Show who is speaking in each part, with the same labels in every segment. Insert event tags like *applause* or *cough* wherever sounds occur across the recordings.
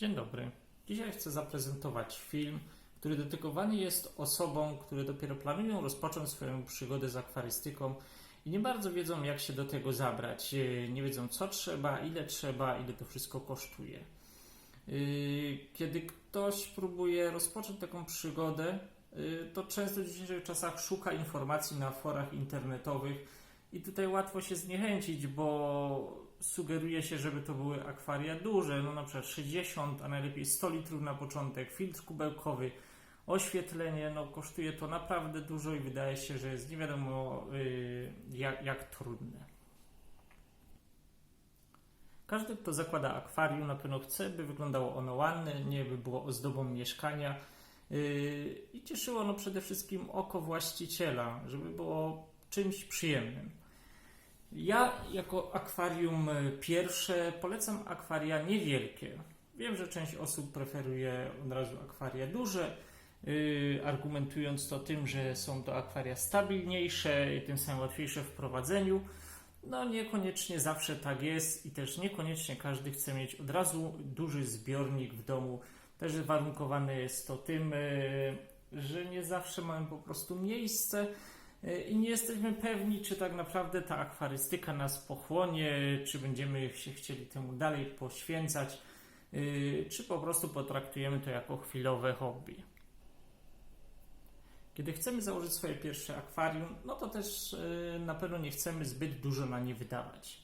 Speaker 1: Dzień dobry. Dzisiaj chcę zaprezentować film, który dedykowany jest osobom, które dopiero planują rozpocząć swoją przygodę z akwarystyką i nie bardzo wiedzą, jak się do tego zabrać. Yy, Nie wiedzą, co trzeba, ile trzeba, ile to wszystko kosztuje. Yy, Kiedy ktoś próbuje rozpocząć taką przygodę, yy, to często w dzisiejszych czasach szuka informacji na forach internetowych i tutaj łatwo się zniechęcić, bo sugeruje się, żeby to były akwaria duże, no na przykład 60, a najlepiej 100 litrów na początek, filtr kubełkowy, oświetlenie, no kosztuje to naprawdę dużo i wydaje się, że jest nie wiadomo yy, jak, jak trudne. Każdy, kto zakłada akwarium, na pewno chce, by wyglądało ono ładnie, nie by było ozdobą mieszkania yy, i cieszyło ono przede wszystkim oko właściciela, żeby było czymś przyjemnym. Ja jako akwarium y, pierwsze polecam akwaria niewielkie. Wiem, że część osób preferuje od razu akwaria duże, yy, argumentując to tym, że są to akwaria stabilniejsze i tym samym łatwiejsze w prowadzeniu. No niekoniecznie zawsze tak jest i też niekoniecznie każdy chce mieć od razu duży zbiornik w domu. Też warunkowane jest to tym, yy, że nie zawsze mamy po prostu miejsce i nie jesteśmy pewni, czy tak naprawdę ta akwarystyka nas pochłonie, czy będziemy się chcieli temu dalej poświęcać, yy, czy po prostu potraktujemy to jako chwilowe hobby. Kiedy chcemy założyć swoje pierwsze akwarium, no to też yy, na pewno nie chcemy zbyt dużo na nie wydawać.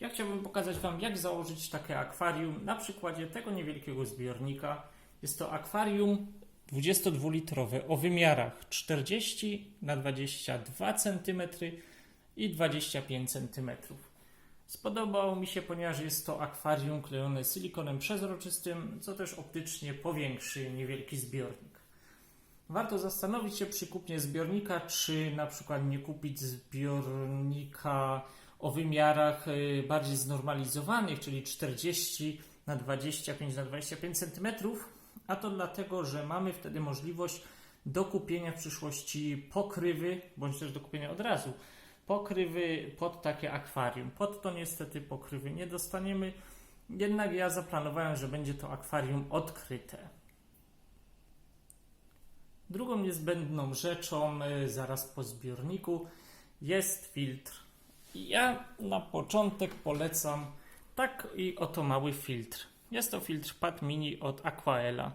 Speaker 1: Ja chciałbym pokazać Wam, jak założyć takie akwarium na przykładzie tego niewielkiego zbiornika. Jest to akwarium 22-litrowe o wymiarach 40 na 22 cm i 25 cm. Spodobało mi się, ponieważ jest to akwarium klejone silikonem przezroczystym, co też optycznie powiększy niewielki zbiornik. Warto zastanowić się przy kupnie zbiornika, czy na przykład nie kupić zbiornika o wymiarach y, bardziej znormalizowanych, czyli 40 na 25 na 25 cm, a to dlatego, że mamy wtedy możliwość dokupienia w przyszłości pokrywy, bądź też dokupienia od razu pokrywy pod takie akwarium. Pod to niestety pokrywy nie dostaniemy, jednak ja zaplanowałem, że będzie to akwarium odkryte. Drugą niezbędną rzeczą y, zaraz po zbiorniku jest filtr. Ja na początek polecam tak i oto mały filtr. Jest to filtr Pad Mini od Aquaela.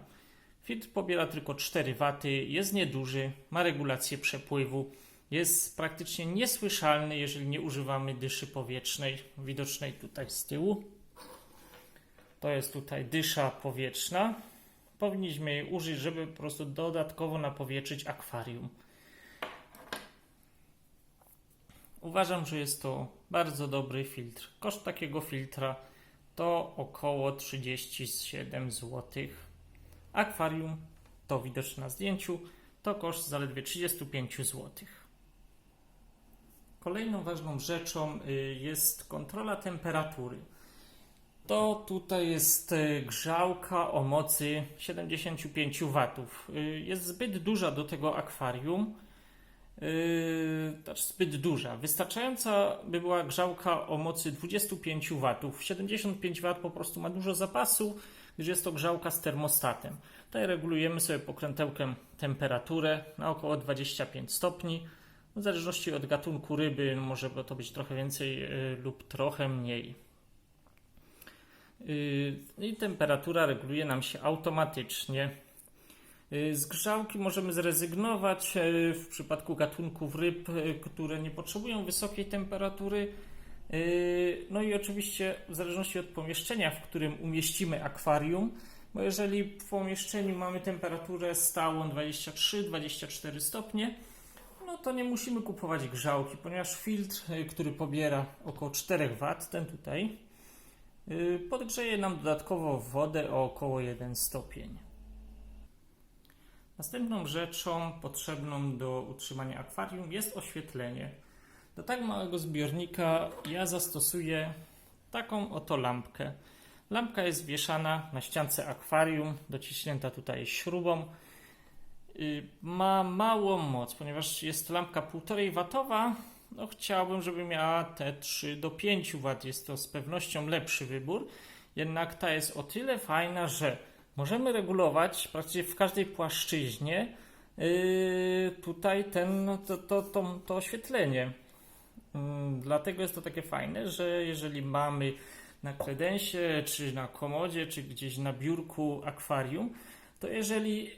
Speaker 1: Filtr pobiera tylko 4 W, jest nieduży, ma regulację przepływu, jest praktycznie niesłyszalny, jeżeli nie używamy dyszy powietrznej, widocznej tutaj z tyłu. To jest tutaj dysza powietrzna. Powinniśmy jej użyć, żeby po prostu dodatkowo napowietrzyć akwarium. Uważam, że jest to bardzo dobry filtr. Koszt takiego filtra to około 37 zł. Akwarium, to widoczne na zdjęciu, to koszt zaledwie 35 zł. Kolejną ważną rzeczą y, jest kontrola temperatury. To tutaj jest y, grzałka o mocy 75 W. Y, Jest zbyt duża do tego akwarium. Yy, znaczy zbyt duża. Wystarczająca by była grzałka o mocy 25 W. 75 W po prostu ma dużo zapasu, gdyż jest to grzałka z termostatem. Tutaj regulujemy sobie pokrętełkiem temperaturę na około 25 stopni. W zależności od gatunku ryby może to być trochę więcej yy, lub trochę mniej. Yy, I temperatura reguluje nam się automatycznie. Y, Z grzałki możemy zrezygnować y, w przypadku gatunków ryb, y, które nie potrzebują wysokiej temperatury. No i oczywiście w zależności od pomieszczenia, w którym umieścimy akwarium, bo jeżeli w pomieszczeniu mamy temperaturę stałą 23-24 stopnie, no to nie musimy kupować grzałki, ponieważ filtr, który pobiera około 4 W, ten tutaj, podgrzeje nam dodatkowo wodę o około 1 stopień. Następną rzeczą potrzebną do utrzymania akwarium jest oświetlenie. Do tak małego zbiornika ja zastosuję taką oto lampkę. Lampka jest wieszana na ściance akwarium, dociśnięta tutaj śrubą. Y, Ma małą moc, ponieważ jest to lampka 1,5 watowa. No chciałbym, żeby miała te 3 do 5 W. Jest to z pewnością lepszy wybór. jednak ta jest o tyle fajna, że możemy regulować praktycznie w każdej płaszczyźnie yy, tutaj ten, no, to, to, to, to oświetlenie. Mm, Dlatego jest to takie fajne, że jeżeli mamy na kredensie, czy na komodzie, czy gdzieś na biurku akwarium, to jeżeli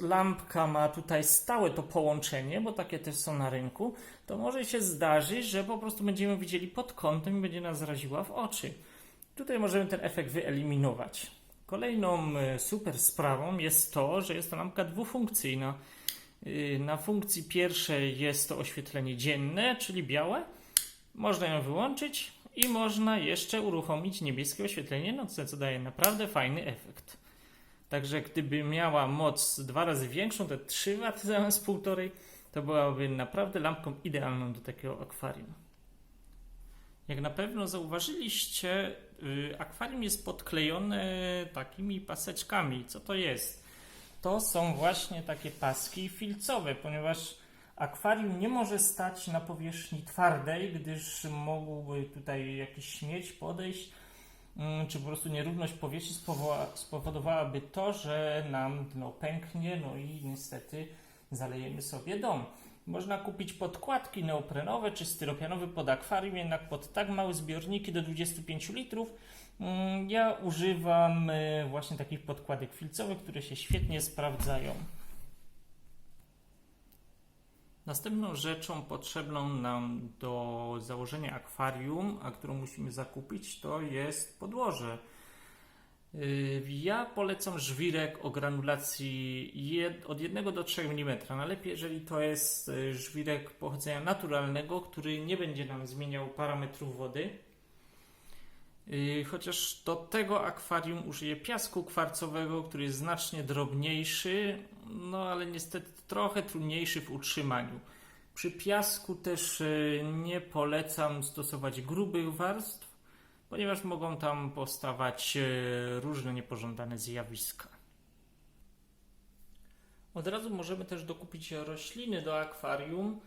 Speaker 1: lampka ma tutaj stałe to połączenie, bo takie też są na rynku, to może się zdarzyć, że po prostu będziemy widzieli pod kątem i będzie nas raziła w oczy. Tutaj możemy ten efekt wyeliminować. Kolejną e, super sprawą jest to, że jest to lampka dwufunkcyjna. Yy, Na funkcji pierwszej jest to oświetlenie dzienne, czyli białe. Można ją wyłączyć i można jeszcze uruchomić niebieskie oświetlenie nocne, co daje naprawdę fajny efekt. Także gdyby miała moc dwa razy większą, te 3 W zamiast półtorej, to byłaby naprawdę lampką idealną do takiego akwarium. Jak na pewno zauważyliście, y, akwarium jest podklejone takimi paseczkami. Co to jest? To są właśnie takie paski filcowe, ponieważ akwarium nie może stać na powierzchni twardej, gdyż mógłby tutaj jakiś śmieć podejść, mm, czy po prostu nierówność powierzchni spowodowałaby to, że nam dno pęknie, no i niestety zalejemy sobie dom. Można kupić podkładki neoprenowe czy styropianowe pod akwarium, jednak pod tak małe zbiorniki do 25 litrów mm, ja używam y, właśnie takich podkładek filcowych, które się świetnie sprawdzają. Następną rzeczą potrzebną nam do założenia akwarium, a którą musimy zakupić, to jest podłoże. Yy, Ja polecam żwirek o granulacji od 1 do 3 mm. Najlepiej, jeżeli to jest y, żwirek pochodzenia naturalnego, który nie będzie nam zmieniał parametrów wody. Yy, Chociaż do tego akwarium użyję piasku kwarcowego, który jest znacznie drobniejszy, no ale niestety trochę trudniejszy w utrzymaniu. Przy piasku też yy, nie polecam stosować grubych warstw, ponieważ mogą tam powstawać yy, różne niepożądane zjawiska. Od razu możemy też dokupić rośliny do akwarium.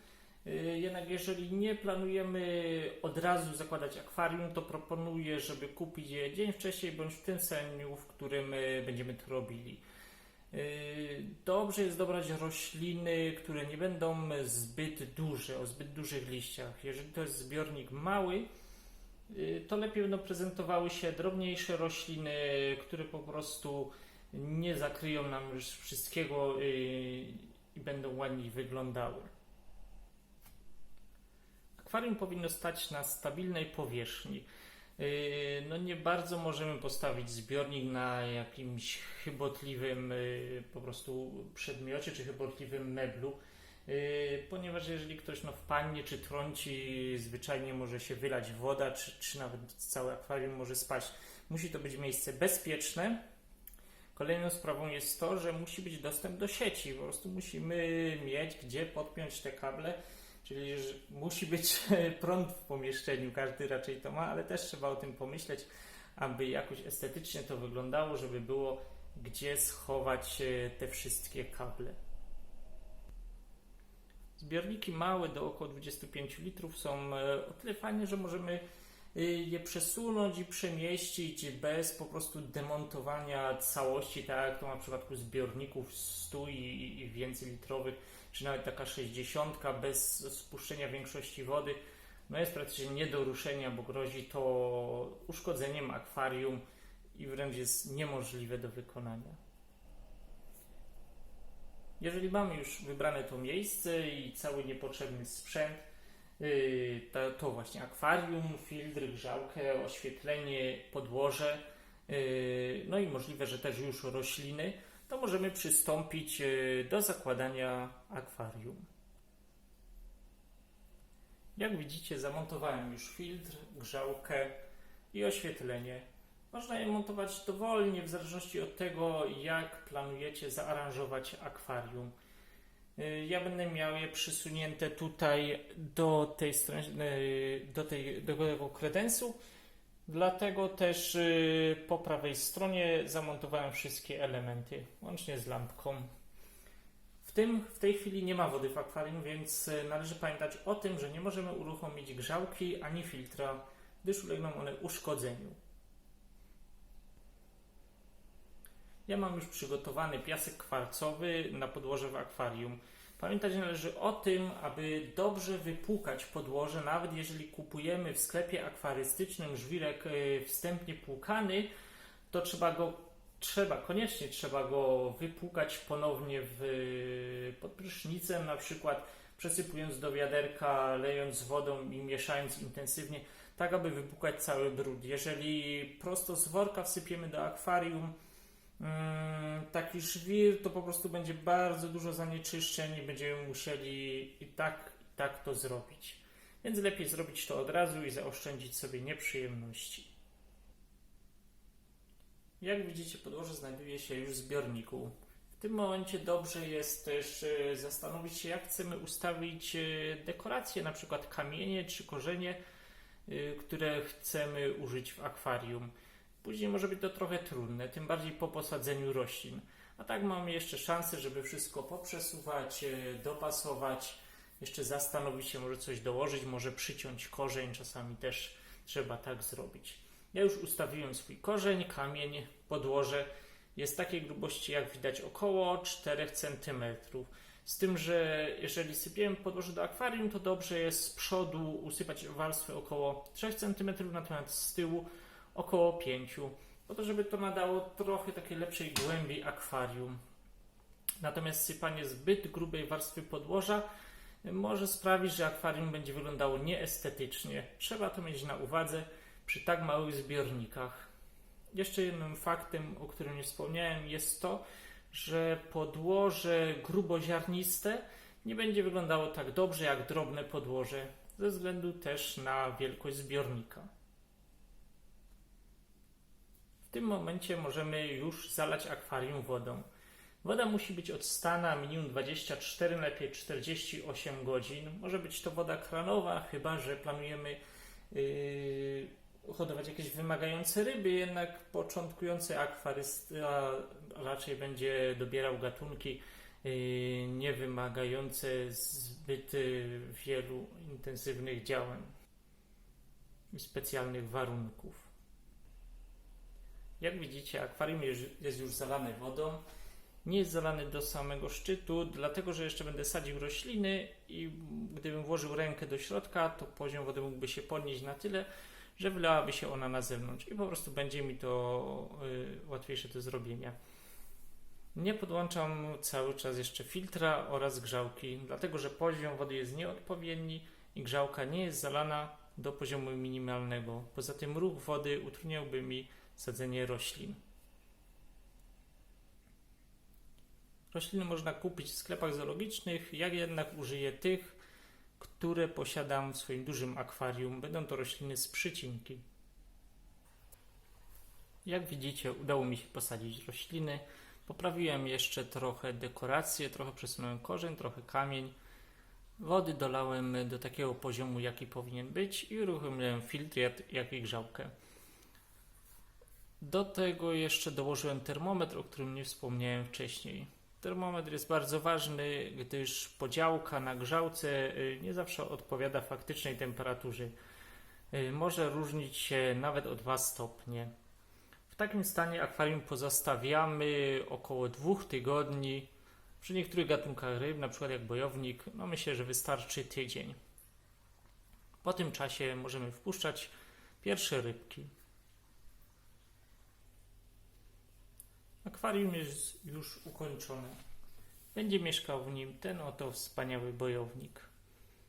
Speaker 1: Yy, Jednak jeżeli nie planujemy od razu zakładać akwarium, to proponuję, żeby kupić je dzień wcześniej bądź w tym dniu, w którym yy, będziemy to robili. Dobrze jest dobrać rośliny, które nie będą zbyt duże, o zbyt dużych liściach. Jeżeli to jest zbiornik mały, to lepiej będą prezentowały się drobniejsze rośliny, które po prostu nie zakryją nam już wszystkiego yy, i będą ładniej wyglądały. Akwarium powinno stać na stabilnej powierzchni. Yy, No nie bardzo możemy postawić zbiornik na jakimś chybotliwym po prostu przedmiocie czy chybotliwym meblu, ponieważ jeżeli ktoś no, wpadnie czy trąci, zwyczajnie może się wylać woda, czy, czy nawet całe akwarium może spaść. Musi to być miejsce bezpieczne. Kolejną sprawą jest to, że musi być dostęp do sieci. Po prostu musimy mieć gdzie podpiąć te kable, czyli że musi być *laughs* prąd w pomieszczeniu. Każdy raczej to ma, ale też trzeba o tym pomyśleć, aby jakoś estetycznie to wyglądało, żeby było gdzie schować e, te wszystkie kable. Zbiorniki małe do około 25 litrów są e, o tyle fajne, że możemy y, je przesunąć i przemieścić bez po prostu demontowania całości, tak jak to na przypadku zbiorników 100 i, i więcej litrowych, czy nawet taka 60 bez spuszczenia większości wody, no jest praktycznie nie do ruszenia, bo grozi to uszkodzeniem akwarium i wręcz jest niemożliwe do wykonania. Jeżeli mamy już wybrane to miejsce i cały niepotrzebny sprzęt, Yy, to, właśnie akwarium, filtr, grzałkę, oświetlenie, podłoże, yy, no i możliwe, że też już rośliny, to możemy przystąpić yy, do zakładania akwarium. Jak widzicie, zamontowałem już filtr, grzałkę i oświetlenie. Można je montować dowolnie, w zależności od tego, jak planujecie zaaranżować akwarium. Y, Ja będę miał je przysunięte tutaj do tej strony, y, do, tej, do tego kredensu. Dlatego też y, po prawej stronie zamontowałem wszystkie elementy, łącznie z lampką. W tym w tej chwili nie ma wody w akwarium, więc należy pamiętać o tym, że nie możemy uruchomić grzałki ani filtra, gdyż ulegną one uszkodzeniu. Ja mam już przygotowany piasek kwarcowy na podłoże w akwarium. Pamiętać należy o tym, aby dobrze wypłukać podłoże, nawet jeżeli kupujemy w sklepie akwarystycznym żwirek e, wstępnie płukany, to trzeba go, trzeba, koniecznie trzeba go wypłukać ponownie w, pod prysznicem, na przykład przesypując do wiaderka, lejąc wodą i mieszając intensywnie, tak aby wypłukać cały brud. Jeżeli prosto z worka wsypiemy do akwarium, taki żwir, to po prostu będzie bardzo dużo zanieczyszczeń i będziemy musieli i tak, i tak to zrobić. Więc lepiej zrobić to od razu i zaoszczędzić sobie nieprzyjemności. Jak widzicie, podłoże znajduje się już w zbiorniku. W tym momencie dobrze jest też e, zastanowić się, jak chcemy ustawić e, dekoracje, na przykład kamienie czy korzenie, e, które chcemy użyć w akwarium. Później może być to trochę trudne, tym bardziej po posadzeniu roślin. A tak mamy jeszcze szansę, żeby wszystko poprzesuwać, e, dopasować, jeszcze zastanowić się, może coś dołożyć, może przyciąć korzeń, czasami też trzeba tak zrobić. Ja już ustawiłem swój korzeń, kamień, podłoże. Jest takiej grubości, jak widać, około 4 cm. Z tym, że jeżeli sypiemy podłoże do akwarium, to dobrze jest z przodu usypać warstwę około 3 cm, natomiast z tyłu około 5, po to, żeby to nadało trochę takiej lepszej głębi akwarium. Natomiast sypanie zbyt grubej warstwy podłoża może sprawić, że akwarium będzie wyglądało nieestetycznie. Trzeba to mieć na uwadze przy tak małych zbiornikach. Jeszcze jednym faktem, o którym nie wspomniałem, jest to, że podłoże gruboziarniste nie będzie wyglądało tak dobrze jak drobne podłoże, ze względu też na wielkość zbiornika tym momencie możemy już zalać akwarium wodą. Woda musi być odstana minimum 24, lepiej 48 godzin. Może być to woda kranowa, chyba że planujemy yy, hodować jakieś wymagające ryby, jednak początkujący akwarysta raczej będzie dobierał gatunki yy, niewymagające zbyt yy, wielu intensywnych działań i specjalnych warunków. Jak widzicie, akwarium jest już zalane wodą. Nie jest zalany do samego szczytu, dlatego że jeszcze będę sadził rośliny i gdybym włożył rękę do środka, to poziom wody mógłby się podnieść na tyle, że wylałaby się ona na zewnątrz i po prostu będzie mi to y, łatwiejsze do zrobienia. Nie podłączam cały czas jeszcze filtra oraz grzałki, dlatego że poziom wody jest nieodpowiedni i grzałka nie jest zalana do poziomu minimalnego. Poza tym ruch wody utrudniałby mi sadzenie roślin. Rośliny można kupić w sklepach zoologicznych, ja jednak użyję tych, które posiadam w swoim dużym akwarium. Będą to rośliny z przycinki. Jak widzicie, udało mi się posadzić rośliny. Poprawiłem jeszcze trochę dekorację, trochę przesunąłem korzeń, trochę kamień. Wody dolałem do takiego poziomu, jaki powinien być i uruchomiłem filtr, jak i grzałkę. Do tego jeszcze dołożyłem termometr, o którym nie wspomniałem wcześniej. Termometr jest bardzo ważny, gdyż podziałka na grzałce y, nie zawsze odpowiada faktycznej temperaturze. Y, może różnić się nawet o 2 stopnie. W takim stanie akwarium pozostawiamy około 2 tygodni. Przy niektórych gatunkach ryb, np. jak bojownik, no myślę, że wystarczy tydzień. Po tym czasie możemy wpuszczać pierwsze rybki. Akwarium jest już ukończone. Będzie mieszkał w nim ten oto wspaniały bojownik.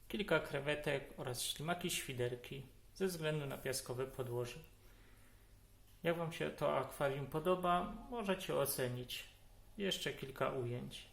Speaker 1: Kilka krewetek oraz ślimaki świderki ze względu na piaskowe podłoże. Jak Wam się to akwarium podoba, możecie ocenić. Jeszcze kilka ujęć.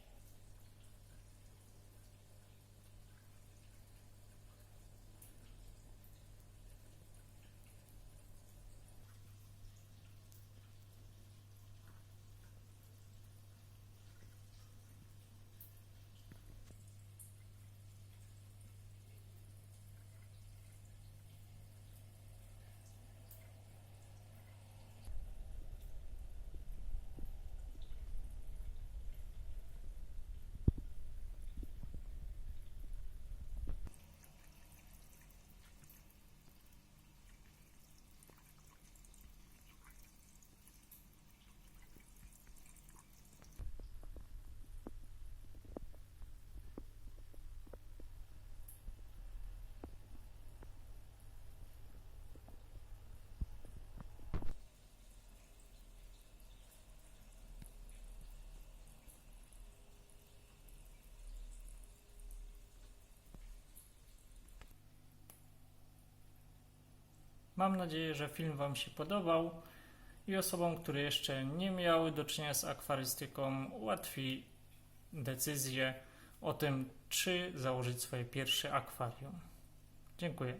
Speaker 1: Mam nadzieję, że film Wam się podobał i osobom, które jeszcze nie miały do czynienia z akwarystyką, ułatwi decyzję o tym, czy założyć swoje pierwsze akwarium. Dziękuję.